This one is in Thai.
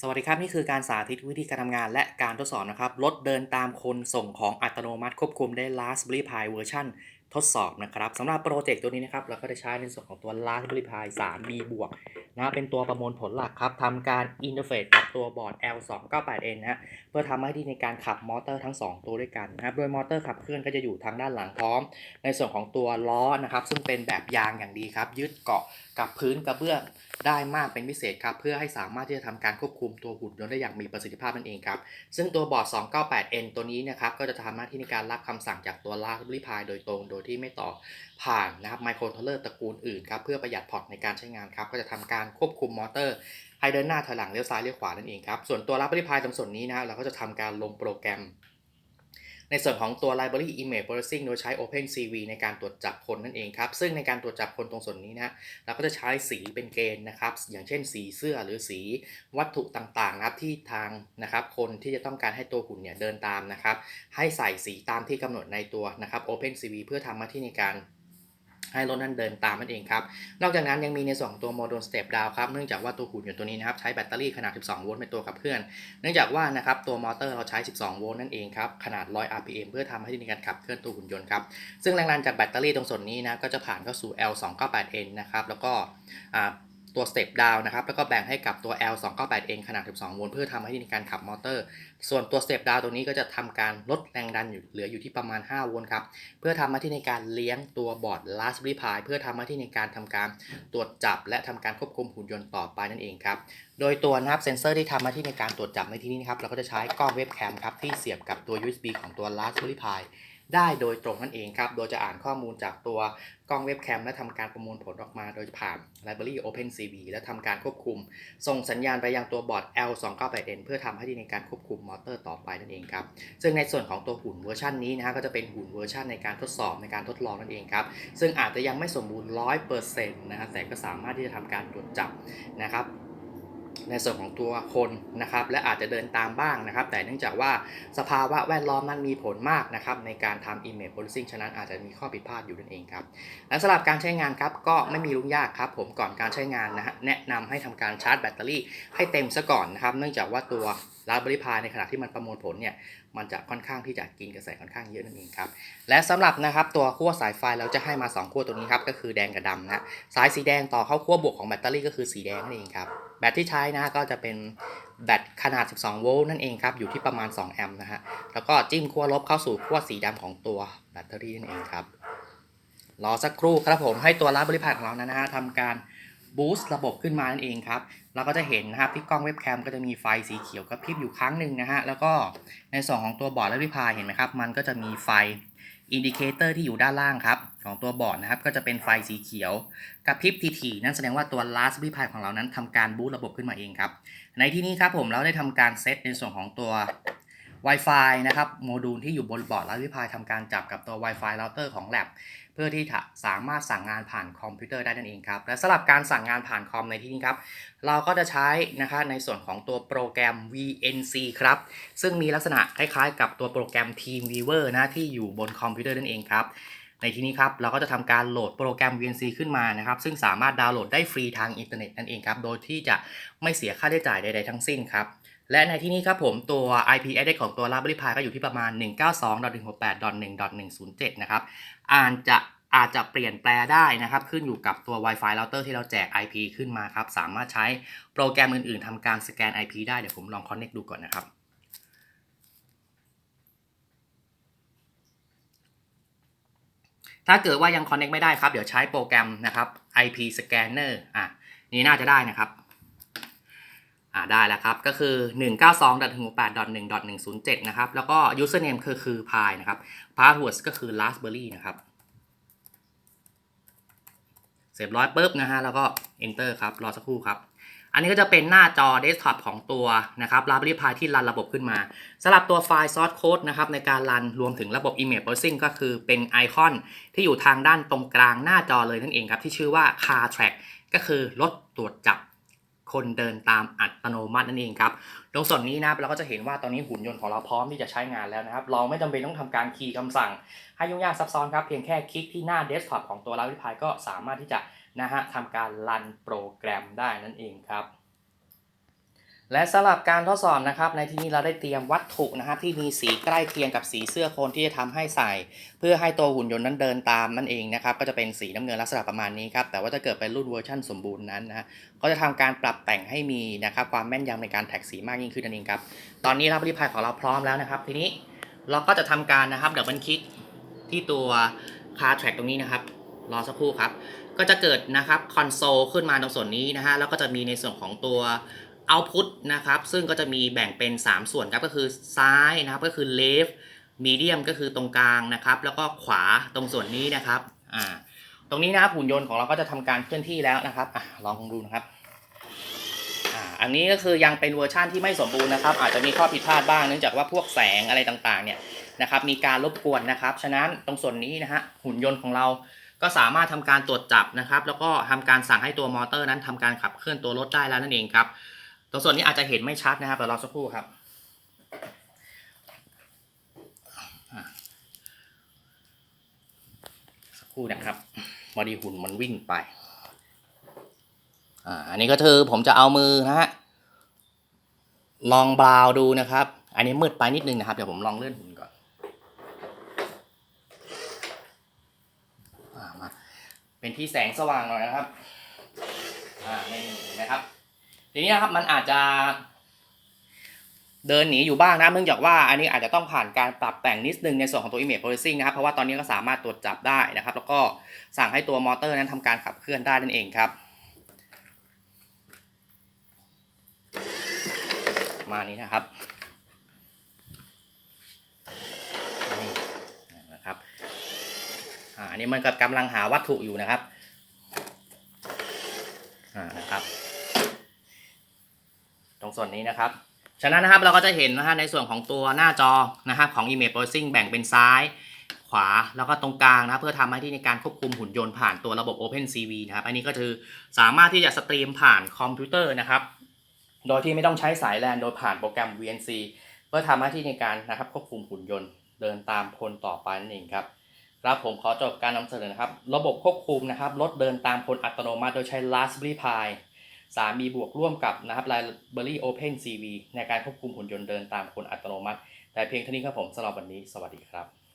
สวัสดีครับ นี่คือการสาธิตวิธีการทำงานและการทดสอบนะครับรถเดินตามคนส่งของอัตโนมัติควบคุมได้ Raspberry Pi เวอร์ชัน ทดสอบนะครับสำหรับโปรเจกต์ตัวนี้นะครับเราก็จะใช้ในส่วนของตัว Raspberry Pi 3B บวกนะเป็นตัวประมวลผลหลักครับทำการอินเทอร์เฟซกับตัวบอร์ด L298N นะเพื่อทำให้ที่ในการขับมอเตอร์ทั้ง 2 ตัวด้วยกันนะครับโดยมอเตอร์ขับเคลื่อนก็จะอยู่ทางด้านหลังพร้อม ในส่วนของตัวล้อนะครับซึ่งเป็นแบบยางอย่างดีครับยึดเกาะกับพื้นกระเบื้องได้มากเป็นพิเศษครับเพื่อให้สามารถที่จะทำการควบคุมตัวหุ่นยนต์ได้อย่างมีประสิทธิภาพนั่นเองครับซึ่งตัวบอร์ด 298N ตัวนี้นะครับก็จะทำหน้าที่ในการรับคำสั่งจากตัว Raspberry Pi โดยตรงโดยที่ไม่ต่อผ่านนะครับไมโครโทรเลอร์ตระกูลอื่นครับเพื่อประหยัดพอร์ตในการใช้งานครับก็จะทำการควบคุมมอเตอร์ให้เดินหน้าถอยหลังเลี้ยวซ้ายเลี้ยวขวานั่นเองครับส่วนตัวรับปริพายตรงส่วนนี้นะเราก็จะทำการลงโปรแกรม ในส่วนของตัว Library Image Processing โดยใช้ OpenCV ในการตรวจจับคนนั่นเองครับ ซึ่งในการตรวจจับคนตรงส่วนนี้นะเราก็จะใช้สีเป็นเกณฑ์นะครับ อย่างเช่นสีเสื้อหรือสีวัตถุต่างๆนะครับที่ทางนะครับคนที่จะต้องการให้ตัวหุ่นเนี่ยเดินตามนะครับ ให้ใส่สีตามที่กำหนดในตัวนะครับ OpenCV เพื่อทำหน้าที่ในการ ให้รถนั้นเดินตามนั่นเองครับ นอกจากนั้นยังมีในส่วนของตัวโมดูลสเตปดาวครับ เนื่องจากว่าตัวหุ่นยนต์ตัวนี้นะครับใช้แบตเตอรี่ขนาด 12 โวลต์เป็นตัวขับเคลื่อน เนื่องจากว่านะครับตัวมอเตอร์เราใช้ 12 โวลต์นั่นเองครับ ขนาด 100 rpm เพื่อทำให้ในการขับเคลื่อนตัวหุ่นยนต์ครับ ซึ่งแรงดันจากแบตเตอรี่ตรงส่วนนี้นะก็จะผ่านเข้าสู่ L298N นะครับ แล้วก็อ่า ตัว step down นะครับ แล้วก็แบ่งให้กับตัว L298N ขนาด 12 โวลต์เพื่อทำให้ในการขับมอเตอร์ ส่วนตัว step down ตัวนี้ก็จะทำการลดแรงดันอยู่เหลืออยู่ที่ประมาณ 5 โวลต์ครับ เพื่อทำหน้าที่ในการเลี้ยงตัวบอร์ด Raspberry Pi เพื่อทำหน้าที่ในการทำการตรวจจับ และทำการควบคุมหุ่นยนต์ต่อไปนั่นเองครับ โดยตัวนะครับเซนเซอร์ที่ทำหน้าที่ในการตรวจจับในที่นี้นะครับ เราก็จะใช้กล้องเว็บแคมครับที่เสียบกับตัว USB ของตัว Raspberry Pi ได้โดยตรงนั่นเองครับ โดยจะอ่านข้อมูลจากตัวกล้องเว็บแคมและทำการประมวลผลออกมาโดยผ่าน Library OpenCV และทำการควบคุม ส่งสัญญาณไปยังตัวบอร์ด L298N เพื่อทำให้ที่ในการควบคุมมอเตอร์ต่อไปนั่นเองครับ ซึ่งในส่วนของตัวหุ่นเวอร์ชันนี้นะฮะก็จะเป็นหุ่นเวอร์ชันในการทดสอบในการทดลองนั่นเองครับ ซึ่งอาจจะยังไม่สมบูรณ์ 100%นะฮะแต่ก็สามารถที่จะทำการตรวจจับนะครับ ในส่วนของตัวคนนะครับและอาจจะเดินตามบ้างนะครับ แต่เนื่องจากว่าสภาวะแวดล้อมนั้นมีผลมากนะครับในการทำ image policing ฉะนั้นอาจจะมีข้อผิดพลาดอยู่นั่นเองครับและสำหรับการใช้งานครับก็ไม่มีลุ้งยากครับ ผมก่อนการใช้งานนะฮะแนะนำให้ทำการชาร์จแบตเตอรี่ให้เต็มซะก่อนนะครับ เนื่องจากว่าตัว Raspberry Pi ในขณะที่มันประมวลผลเนี่ย มันจะค่อนข้างที่จะกินกระแสค่อนข้างเยอะนั่นเองครับ และสำหรับนะครับตัวขั้วสายไฟเราจะให้มา 2ขั้วตัวนี้ครับก็คือแดงกับดำนะฮะสายสีแดงต่อเข้าขั้วบวกของแบตเตอรี่ก็คือสีแดงนั่นเองครับแบตที่ใช้นะก็จะเป็นแบตขนาด 12 โวลต์นั่นเองครับอยู่ที่ประมาณ 2 แอมป์นะฮะแล้วก็จิ้มขั้วลบเข้าสู่ขั้วสีดำของตัวแบตเตอรี่นั่นเองครับรอสักครู่ครับผมให้ตัว Raspberry Pi ของเรานะฮะทำการ บูสต์ระบบขึ้นมานั่นเองครับ เราก็จะเห็นนะครับที่กล้องเว็บแคมก็จะมีไฟสีเขียวกระพริบอยู่ครั้งหนึ่งนะฮะ แล้วก็ในส่วนของตัวบอร์ด Raspberry Pi เห็นไหมครับ มันก็จะมีไฟอินดิเคเตอร์ที่อยู่ด้านล่างครับ ของตัวบอร์ดนะครับ ก็จะเป็นไฟสีเขียวกระพริบทีๆนั่นแสดงว่าตัว Raspberry Pi ของเรานั้นทำการบูตระบบขึ้นมาเองครับ ในที่นี้ครับผมเราได้ทำการเซตในส่วนของตัว Wi-Fi นะครับโมดูลที่อยู่บนบอร์ด Raspberry Pi ทำการจับกับตัว Wi-Fi router ของ Lab เพื่อที่จะสามารถสั่งงานผ่านคอมพิวเตอร์ได้นั่นเองครับ และสำหรับการสั่งงานผ่านคอมในที่นี้ครับ เราก็จะใช้นะคะในส่วนของตัวโปรแกรม VNC ครับ ซึ่งมีลักษณะคล้ายๆ กับตัวโปรแกรม TeamViewer นะที่อยู่บนคอมพิวเตอร์นั่นเองครับในที่นี้ครับเราก็จะทำการโหลดโปรแกรม VNC ขึ้นมานะครับ ซึ่งสามารถดาวน์โหลดได้ฟรีทางอินเทอร์เน็ตนั่นเองครับ โดยที่จะไม่เสียค่าใช้จ่ายใด ๆ ทั้งสิ้นครับ และในที่นี้ครับผมตัว IP address ของตัว Raspberry Pi ก็อยู่ที่ประมาณ 192.168.1.107 นะครับอาจจะอาจจะเปลี่ยนแปลได้นะครับ ขึ้นอยู่กับตัว Wi-Fi router ที่เราแจก IP ขึ้นมาครับ สามารถใช้โปรแกรมอื่นๆทำการสแกน IP ได้ เดี๋ยวผมลอง connect ดูก่อนนะครับ ถ้าเกิดว่ายัง connect ไม่ได้ครับ เดี๋ยวใช้โปรแกรมนะครับ IP scanner อะ นี่น่าจะได้นะครับ อ่าได้แล้วครับ ก็คือ 192.168.1.107 นะครับ แล้วก็ username คือคือ pi นะครับ password ก็คือ raspberry นะครับ เสร็จร้อยปุ๊บนะฮะ แล้วก็ enter ครับ รอสักครู่ครับอันนี้ก็จะเป็นหน้าจอ desktop ของตัวนะครับ Raspberry Pi ที่รันระบบขึ้นมาสำหรับตัวไฟล์ source code นะครับในการรันรวมถึงระบบ image processing ก็คือเป็นไอคอนที่อยู่ทางด้านตรงกลางหน้าจอเลยนั่นเองครับ ที่ชื่อว่า car track ก็คือรถตรวจจับ คนเดินตามอัตโนมัตินั่นเองครับ ตรงส่วนนี้นะครับเราก็จะเห็นว่าตอนนี้หุ่นยนต์ของเราพร้อมที่จะใช้งานแล้วนะครับ เราไม่จำเป็นต้องทำการคีย์คำสั่ง ให้ยุ่งยากซับซ้อนครับ เพียงแค่คลิกที่หน้าเดสก์ท็อปของตัวเราที่พายก็สามารถที่จะนะฮะทำการรันโปรแกรมได้นั่นเองครับ และสำหรับการทดสอบนะครับ ในที่นี้เราได้เตรียมวัตถุนะครับที่มีสีใกล้เคียงกับสีเสื้อโคนที่จะทำให้ใส่ เพื่อให้ตัวหุ่นยนต์นั้นเดินตามนั่นเองนะครับก็จะเป็นสีน้ำเงินลักษณะประมาณนี้ครับแต่ว่าถ้าเกิดเป็นรุ่นเวอร์ชันสมบูรณ์นั้นนะก็จะทำการปรับแต่งให้มีนะครับความแม่นยำในการแท็กสีมากยิ่งขึ้นนั่นเองครับตอนนี้รับรีพายของเราพร้อมแล้วนะครับ ทีนี้เราก็จะทำการนะครับดับเบิลคลิกที่ตัวคาร์แทร็กตรงนี้นะครับรอสักครู่ครับก็จะเกิดนะครับคอนโซลขึ้นมาตรงส่วนนี้นะฮะแล้วก็จะมีในส่วนของตัว output นะครับ ซึ่งก็จะมีแบ่งเป็น 3 ส่วนครับ ก็คือซ้ายนะครับ ก็คือ left medium ก็คือตรงกลางนะครับ แล้วก็ขวาตรงส่วนนี้นะครับ อ่า ตรงนี้นะครับหุ่นยนต์ของเราก็จะทำการเคลื่อนที่แล้วนะครับอะลองดูนะครับ อ่า อันนี้ก็คือยังเป็นเวอร์ชั่นที่ไม่สมบูรณ์นะครับ อาจจะมีข้อผิดพลาดบ้าง เนื่องจากว่าพวกแสงอะไรต่างๆ เนี่ยนะครับ มีการรบกวนนะครับ ฉะนั้นตรงส่วนนี้นะฮะ หุ่นยนต์ของเราก็สามารถทำการตรวจจับนะครับ แล้วก็ทำการสั่งให้ตัวมอเตอร์นั้นทำการขับเคลื่อนตัวรถได้แล้วนั่นเองครับ ตรงส่วนนี้อาจจะเห็นไม่ชัดนะครับเดี๋ยวรอสักครู่ครับสักครู่นะครับพอดีหุ่นมันวิ่งไปอ่าอันนี้ก็คือผมจะเอามือนะฮะลองบราวดูนะครับ อันนี้มืดไปนิดนึงนะครับ เดี๋ยวผมลองเลื่อนหุ่นก่อนอ่ามาเป็นที่แสงสว่างหน่อยนะครับ อ่านี่นะครับ ทีนี้นะครับมันอาจจะ เดินหนีอยู่บ้างนะเนื่องจากว่าอันนี้อาจจะต้องผ่านการปรับแต่งนิดนึงในส่วนของตัว image processing นะครับ เพราะว่าตอนนี้ก็สามารถตรวจจับได้นะครับ แล้วก็สั่งให้ตัวมอเตอร์นั้นทำการขับเคลื่อนได้นั่นเองครับ มานี้นะครับนี่นะครับอ่าอันนี้มันก็กำลังหาวัตถุอยู่นะครับ อ่า นะครับ ตรงส่วนนี้นะครับ ฉะนั้นนะครับเราก็จะเห็นนะฮะในส่วนของตัวหน้าจอนะครับของ Image Processing แบ่งเป็นซ้ายขวาแล้วก็ตรงกลางนะเพื่อทำให้าที่ในการควบคุมหุ่นยนต์ผ่านตัวระบบ OpenCV นะครับ อันนี้ก็คือสามารถที่จะสตรีมผ่านคอมพิวเตอร์นะครับ โดยที่ไม่ต้องใช้สายแลนโดยผ่านโปรแกรม VNC เพื่อทำหน้าที่ในการนะครับควบคุมหุ่นยนต์เดินตามคนต่อไปนั่นเองครับครับผมขอจบการนำเสนอนะครับ ระบบควบคุมนะครับรถเดินตามคนอัตโนมัติโดยใช้ Raspberry Pi สามมีบวกร่วมกับนะครับ Library Open CV ในการควบคุมหุ่นยนต์เดินตามคนอัตโนมัติ แต่เพียงเท่านี้ครับผมสำหรับวันนี้ สวัสดีครับ